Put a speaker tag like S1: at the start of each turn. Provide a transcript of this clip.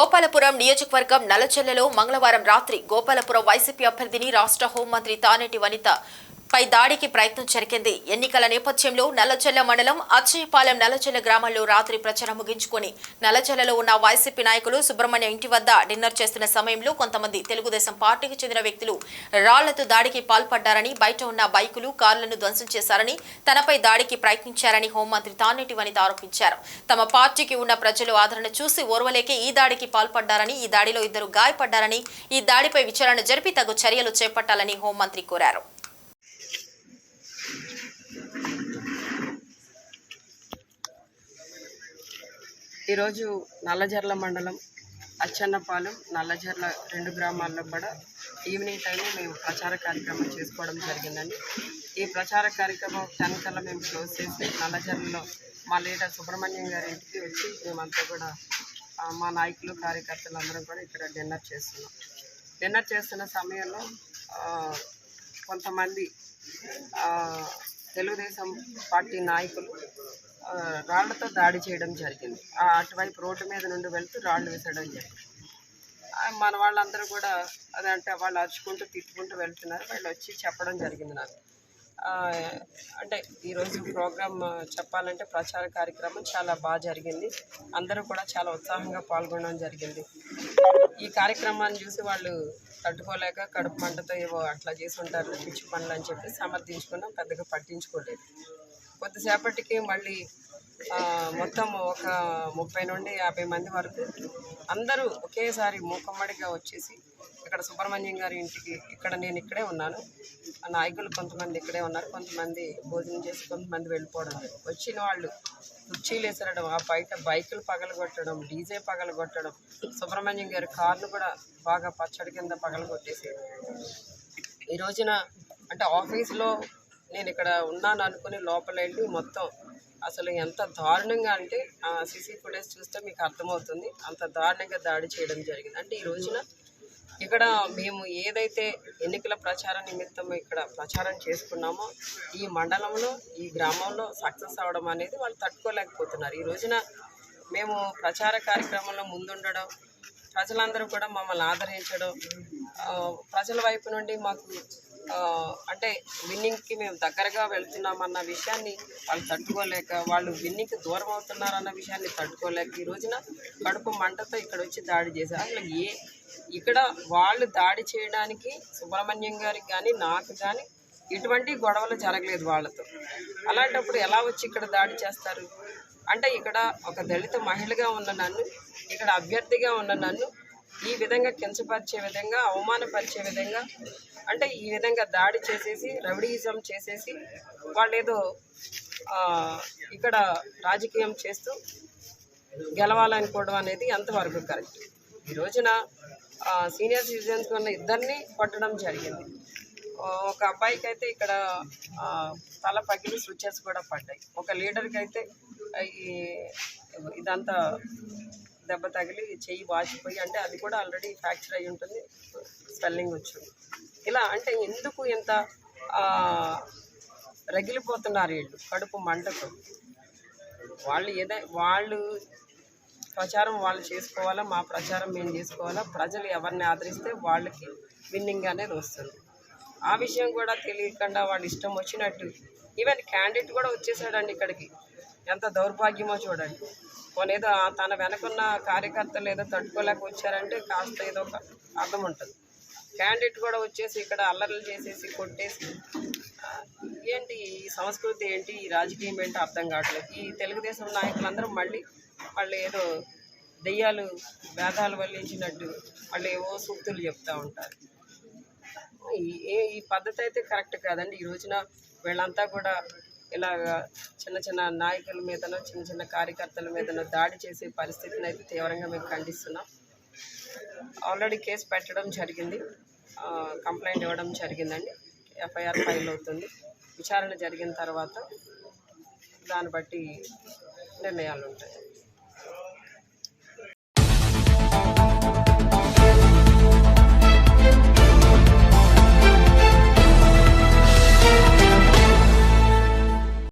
S1: గోపాలపురం నియోజకవర్గం నలచెల్లలో మంగళవారం రాత్రి గోపాలపురం వైసీపీ అభ్యర్థిని రాష్ట్ర హోంమంత్రి తానేటి వనిత పై దాడికి ప్రయత్నం జరిగింది. ఎన్నికల నేపథ్యంలో నల్లచెల్ల మండలం అచ్చయపాలెం నల్లచెల్ల గ్రామంలో రాత్రి ప్రచారం ముగించుకొని నల్లచెల్లలో ఉన్న వైసీపీ నాయకులు సుబ్రహ్మణ్యం ఇంటి వద్ద డిన్నర్ చేస్తున్న సమయంలో కొంతమంది తెలుగుదేశం పార్టీకి చెందిన వ్యక్తులు రాళ్ళతో దాడికి పాల్పడ్డారని బయట ఉన్న బైకులు కార్లను ధ్వంసం చేశారని తనపై దాడికి ప్రయత్నించారని హోంమంత్రి తానేటి వనిత ఆరోపించారు. తమ పార్టీకి ఉన్న ప్రజలు ఆదరణ చూసి ఓర్వలేకే ఈ దాడికి పాల్పడ్డారని ఈ దాడిలో ఇద్దరు గాయపడ్డారని ఈ దాడిపై విచారణ జరిపి తగు చర్యలు చేపట్టాలని హోంమంత్రి కోరారు.
S2: ఈరోజు నల్లజర్ల మండలం అచ్చన్నపాలెం నల్లజర్ల రెండు గ్రామాల్లో కూడా ఈవినింగ్ టైం మేము ప్రచార కార్యక్రమం చేసుకోవడం జరిగిందండి. ఈ ప్రచార కార్యక్రమం టెన్ కల్లా మేము క్లోజ్ చేసి నల్లజర్లలో మా లీడర్ సుబ్రహ్మణ్యం గారి ఇంటికి వచ్చి మేమంతా కూడా మా నాయకులు కార్యకర్తలు అందరం కూడా ఇక్కడ డిన్నర్ చేస్తున్నాం. డిన్నర్ చేస్తున్న సమయంలో కొంతమంది తెలుగుదేశం పార్టీ నాయకులు రాళ్ళతో దాడి చేయడం జరిగింది. ఆ అటువైపు రోడ్డు మీద నుండి వెళ్తూ రాళ్ళు విసరడం జరిగింది. మన వాళ్ళందరూ కూడా అదంటే వాళ్ళు అరుచుకుంటూ తిట్టుకుంటూ వెళ్తున్నారు. వాళ్ళు వచ్చి చెప్పడం జరిగింది నాకు. అంటే ఈరోజు ప్రోగ్రామ్ చెప్పాలంటే ప్రచార కార్యక్రమం చాలా బాగా జరిగింది. అందరూ కూడా చాలా ఉత్సాహంగా పాల్గొనడం జరిగింది. ఈ కార్యక్రమాన్ని చూసి వాళ్ళు తట్టుకోలేక కడుపు మంటతో ఏవో అట్లా చేసి ఉంటారు పిచ్చి పనులు అని చెప్పి సమర్థించుకున్నాం. పెద్దగా పట్టించుకోలేదు. కొద్దిసేపటికి మళ్ళీ మొత్తం ఒక ముప్పై నుండి యాభై మంది వరకు అందరూ ఒకేసారి మూకమ్మడిగా వచ్చేసి ఇక్కడ సుబ్రహ్మణ్యం గారి ఇంటికి ఇక్కడ నేను ఇక్కడే ఉన్నాను. ఆ నాయకులు కొంతమంది ఇక్కడే ఉన్నారు. కొంతమంది భోజనం చేసి కొంతమంది వెళ్ళిపోవడం. వచ్చిన వాళ్ళు కుర్చీలు వేసరడం ఆ బయట బైకులు పగలగొట్టడం డీజే పగలగొట్టడం సుబ్రహ్మణ్యం గారి కార్లు కూడా బాగా పచ్చడి కింద పగలగొట్టేసి ఈ రోజున అంటే ఆఫీస్లో నేను ఇక్కడ ఉన్నాను అనుకుని లోపల వెళ్ళి మొత్తం. అసలు ఎంత దారుణంగా అంటే ఆ సీసీ ఫుటేజ్ చూస్తే మీకు అర్థమవుతుంది. అంత దారుణంగా దాడి చేయడం జరిగింది. అంటే ఈ రోజున ఇక్కడ మేము ఏదైతే ఎన్నికల ప్రచార నిమిత్తం ఇక్కడ ప్రచారం చేసుకున్నామో ఈ మండలంలో ఈ గ్రామంలో సక్సెస్ అవ్వడం అనేది వాళ్ళు తట్టుకోలేకపోతున్నారు. ఈ రోజున మేము ప్రచార కార్యక్రమంలో ముందుండడం ప్రజలందరూ కూడా మమ్మల్ని ఆదరించడం ప్రజల వైపు నుండి మాకు అంటే విన్నింగ్కి మేము దగ్గరగా వెళ్తున్నామన్న విషయాన్ని వాళ్ళు తట్టుకోలేక వాళ్ళు విన్నింగ్కి దూరం అవుతున్నారన్న విషయాన్ని తట్టుకోలేక ఈ రోజున కడుపు మంటతో ఇక్కడ వచ్చి దాడి చేశారు. అసలు ఏ ఇక్కడ వాళ్ళు దాడి చేయడానికి సుబ్రహ్మణ్యం గారికి కానీ నాకు కానీ ఎటువంటి గొడవలు జరగలేదు వాళ్ళతో. అలాంటప్పుడు ఎలా వచ్చి ఇక్కడ దాడి చేస్తారు? అంటే ఇక్కడ ఒక దళిత మహిళగా ఉన్న నన్ను ఇక్కడ అభ్యర్థిగా ఉన్న నన్ను ఈ విధంగా కించపరిచే విధంగా అవమానపరిచే విధంగా అంటే ఈ విధంగా దాడి చేసేసి రౌడీయిజం చేసేసి వాళ్ళు ఏదో ఇక్కడ రాజకీయం చేస్తూ గెలవాలనుకోవడం అనేది ఎంతవరకు కరెక్ట్? ఈ రోజున సీనియర్ సిటిజన్స్ ఉన్న ఇద్దరిని కొట్టడం జరిగింది. ఒక అబ్బాయికి అయితే ఇక్కడ తల పగిలి స్విచ్చెస్ కూడా పడ్డాయి. ఒక లీడర్కి అయితే ఈ ఇదంతా దెబ్బ తగిలి చెయ్యి వాచిపోయి అంటే అది కూడా ఆల్రెడీ ఫ్రాక్చర్ అయి ఉంటుంది. స్వెల్లింగ్ వచ్చింది. ఇలా అంటే ఎందుకు ఇంత రగిలిపోతున్నారు వీళ్ళు? కడుపు మంటతో వాళ్ళు ఏదై వాళ్ళు ప్రచారం వాళ్ళు చేసుకోవాలా మా ప్రచారం మేము చేసుకోవాలా? ప్రజలు ఎవరిని ఆదరిస్తే వాళ్ళకి విన్నింగ్ అనేది వస్తుంది. ఆ విషయం కూడా తెలియకుండా వాళ్ళు ఇష్టం వచ్చినట్టు. ఈవెన్ క్యాండిడేట్ కూడా వచ్చేసాడండి ఇక్కడికి. ఎంత దౌర్భాగ్యమో చూడండి. పోనీ ఏదో తన వెనకున్న కార్యకర్తలు ఏదో తట్టుకోలేక వచ్చారంటే కాస్త ఏదో ఒక అర్థం ఉంటుంది. క్యాండిడేట్ కూడా వచ్చేసి ఇక్కడ అల్లర్లు చేసేసి కొట్టేసి ఏంటి ఈ సంస్కృతి ఏంటి? ఈ రాజకీయం ఏంటి అర్థం కావట్లేదు. ఈ తెలుగుదేశం నాయకులందరూ మళ్ళీ వాళ్ళు ఏదో దెయ్యాలు వేదాలు వల్లించినట్టు వాళ్ళు ఏవో సూక్తులు చెప్తూ ఉంటారు. ఈ ఏ- ఈ పద్ధతి అయితే కరెక్ట్ కాదండి. ఈ రోజున వీళ్ళంతా కూడా ఇలాగ చిన్న చిన్న నాయకుల మీదనో చిన్న చిన్న కార్యకర్తల మీదనో దాడి చేసే పరిస్థితిని అయితే తీవ్రంగా మేము ఖండిస్తున్నాం. ఆల్రెడీ కేసు పెట్టడం జరిగింది. కంప్లైంట్ ఇవ్వడం జరిగిందండి. ఎఫ్ఐఆర్ ఫైల్ అవుతుంది. విచారణ జరిగిన తర్వాత దాన్ని బట్టి నిర్ణయాలు ఉంటాయి.